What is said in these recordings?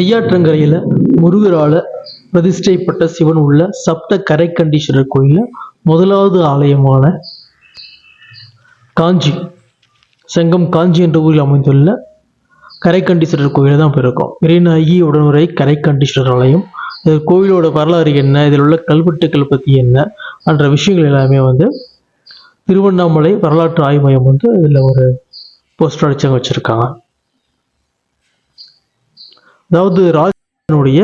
செய்யாற்றங்கரையில் முருகரால் பிரதிஷ்டைப்பட்ட சிவன் உள்ள சப்த கரைக்கண்டீஸ்வரர் கோயிலில் முதலாவது ஆலயமான காஞ்சி செங்கம் காஞ்சி என்ற ஊரில் அமைந்துள்ள கரைக்கண்டீஸ்வரர் கோயிலில் தான் போயிருக்கோம் இறைநாயகி உடனுரை கரைக்கண்டீஸ்வரர் ஆலயம். இது கோயிலோட வரலாறு என்ன? இதில் உள்ள கல்வெட்டுக்கள் பற்றி என்ன? என்ற விஷயங்கள் எல்லாமே வந்து திருவண்ணாமலை வரலாற்று ஆய்வு மையம் வந்து இதில் ஒரு போஸ்டர் அடிச்சவங்க வச்சுருக்காங்க. அதாவது ராஜனுடைய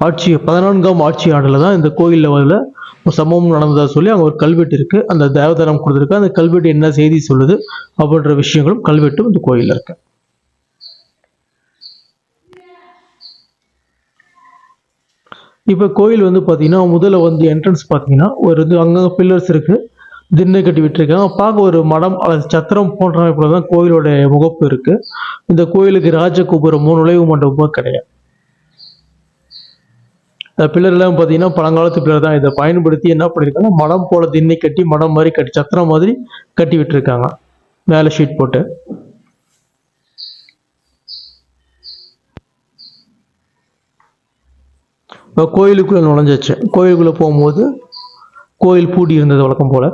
ஆட்சி பதினான்காம் ஆட்சி ஆண்டில் தான் இந்த கோயிலில் வரல ஒரு சம்பவம் நடந்ததாக சொல்லி அங்கே ஒரு கல்வெட்டு இருக்கு. அந்த தேவதானம் கொடுத்துருக்கு. அந்த கல்வெட்டு என்ன செய்தி சொல்லுது அப்படின்ற விஷயங்களும் கல்வெட்டும் இந்த கோயிலில் இருக்கு. இப்போ கோயில் வந்து பார்த்தீங்கன்னா முதல்ல வந்து என்ட்ரன்ஸ் பார்த்தீங்கன்னா ஒரு வந்து அங்கங்கே பில்லர்ஸ் இருக்குது திண்ணை கட்டி விட்டுருக்காங்க. பார்க்க ஒரு மடம் அல்லது சத்திரம் போன்ற அமைப்பில் தான் கோயிலோட முகப்பு இருக்கு. இந்த கோயிலுக்கு ராஜகோபுரமும் நுழைவு மண்டபமோ கிடையாது. இந்த பில்லர் எல்லாம் பார்த்தீங்கன்னா பழங்காலத்து பில்லர் தான் இதை பயன்படுத்தி என்ன பண்ணியிருக்காங்க மடம் போல திண்ணை கட்டி மடம் மாதிரி கட்டி சத்திரம் மாதிரி கட்டி விட்டுருக்காங்க. மேலே ஷீட் போட்டு. இப்போ கோயிலுக்குள்ளே நுழைஞ்சிச்சு. கோயிலுக்குள்ளே போகும்போது கோயில் பூட்டி இருந்தது வழக்கம் போல்.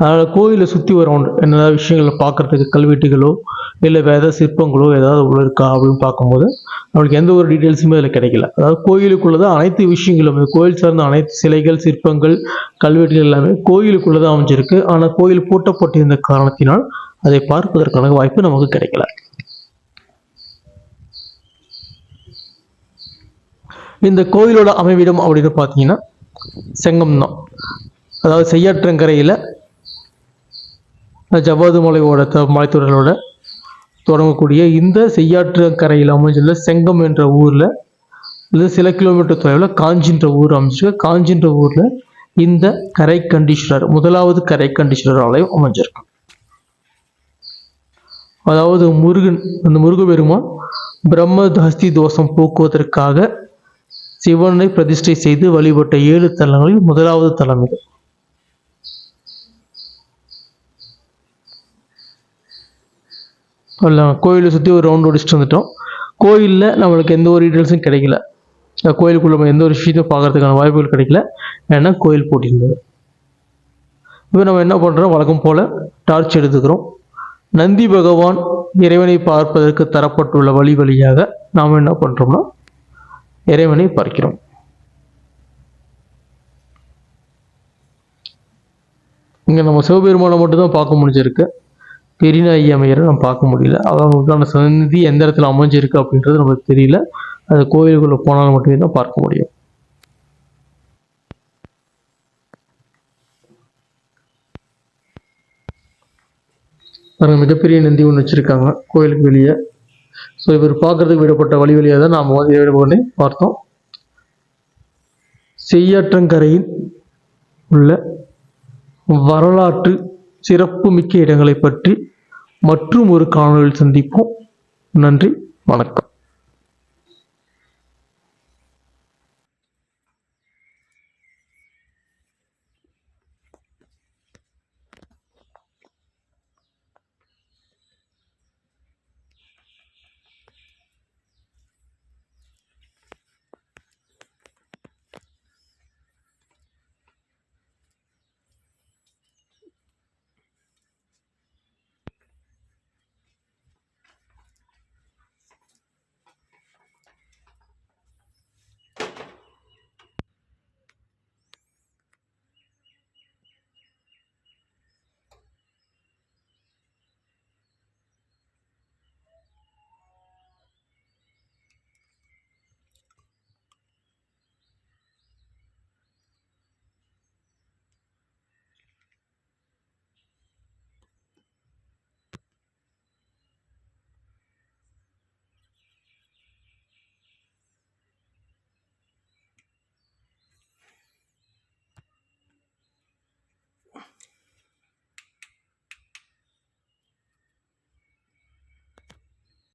அதனால் கோயிலை சுற்றி வரவங்க என்ன விஷயங்களை பார்க்கறதுக்கு கல்வெட்டுகளோ இல்லை வேத சிற்பங்களோ ஏதாவது உள்ள இருக்கா அப்படின்னு பார்க்கும்போது நம்மளுக்கு எந்த ஒரு டீட்டெயில்ஸுமே அதில் கிடைக்கல. அதாவது கோயிலுக்குள்ளே தான் அனைத்து விஷயங்களும் கோயில் சார்ந்த அனைத்து சிலைகள் சிற்பங்கள் கல்வெட்டுகள் எல்லாமே கோயிலுக்குள்ளே தான் அமைஞ்சிருக்கு. ஆனால் கோயில் பூட்டப்பட்டிருந்த காரணத்தினால் அதை பார்ப்பதற்கான வாய்ப்பு நமக்கு கிடைக்கல. இந்த கோயிலோட அமைவிடம் அப்படின்னு பார்த்தீங்கன்னா செங்கம் தான் அதாவது செய்யாற்றங்கரையில் ஜவ்வாது மலையோட மலைத்தொடர்களோட தொடங்கக்கூடிய இந்த செய்யாற்றங்கரையில் அமைஞ்சுள்ள செங்கம் என்ற ஊரில் இது சில கிலோமீட்டர் தொலைவில் காஞ்சின்ற ஊர் அமைஞ்சிருக்கு. காஞ்சின்ற ஊரில் இந்த கரை கண்டிஷனர் முதலாவது கரை கண்டீஷனர் ஆலயம் அமைஞ்சிருக்கு. அதாவது முருகன் அந்த முருகபெருமான் பிரம்ம தஸ்தி தோஷம் போக்குவதற்காக சிவனை பிரதிஷ்டை செய்து வழிபட்ட ஏழு தலங்களில் முதலாவது தலம் இது. இல்லை கோயிலை சுற்றி ஒரு ரவுண்ட் ஓடிச்சுட்டு வந்துட்டோம். கோயிலில் நம்மளுக்கு எந்த ஒரு டீட்டெயில்ஸும் கிடைக்கல. கோயிலுக்குள்ளே கோயிலுக்குள்ள நம்ம எந்த ஒரு விஷயத்தையும் பார்க்கறதுக்கான வாய்ப்புகள் கிடைக்கல. ஏன்னா கோயில் போட்டிருந்தது இப்போ நம்ம என்ன பண்ணுறோம் வழக்கம் போல் டார்ச் எடுத்துக்கிறோம். நந்தி பகவான் இறைவனை பார்ப்பதற்கு தரப்பட்டுள்ள வழி வழியாக நாம் என்ன பண்ணுறோம்னா இறைவனை பார்க்கிறோம் இங்கே நம்ம சிவபெருமானை மட்டும்தான் பார்க்க முடிஞ்சிருக்கு. பெரியநாயகி அமையரை நம்ம பார்க்க முடியல. அவங்களுக்கான சந்நிதி எந்த இடத்துல அமைஞ்சிருக்கு அப்படின்றது நமக்கு தெரியல. அது கோயிலுக்குள்ளே போனால் மட்டுமே தான் பார்க்க முடியும். பாருங்க மிகப்பெரிய நந்தி ஒன்று வச்சுருக்காங்க கோயிலுக்கு வெளியே. ஸோ இவர் பார்க்கறதுக்கு விடப்பட்ட வழி வழியாக தான் நாம் வந்து இறைவனை பார்த்தோம். செய்யாற்றங்கரையில் உள்ள வரலாற்று சிறப்புமிக்க இடங்களை பற்றி மற்றும் ஒரு காணொலியில் சந்திப்போம். நன்றி வணக்கம்.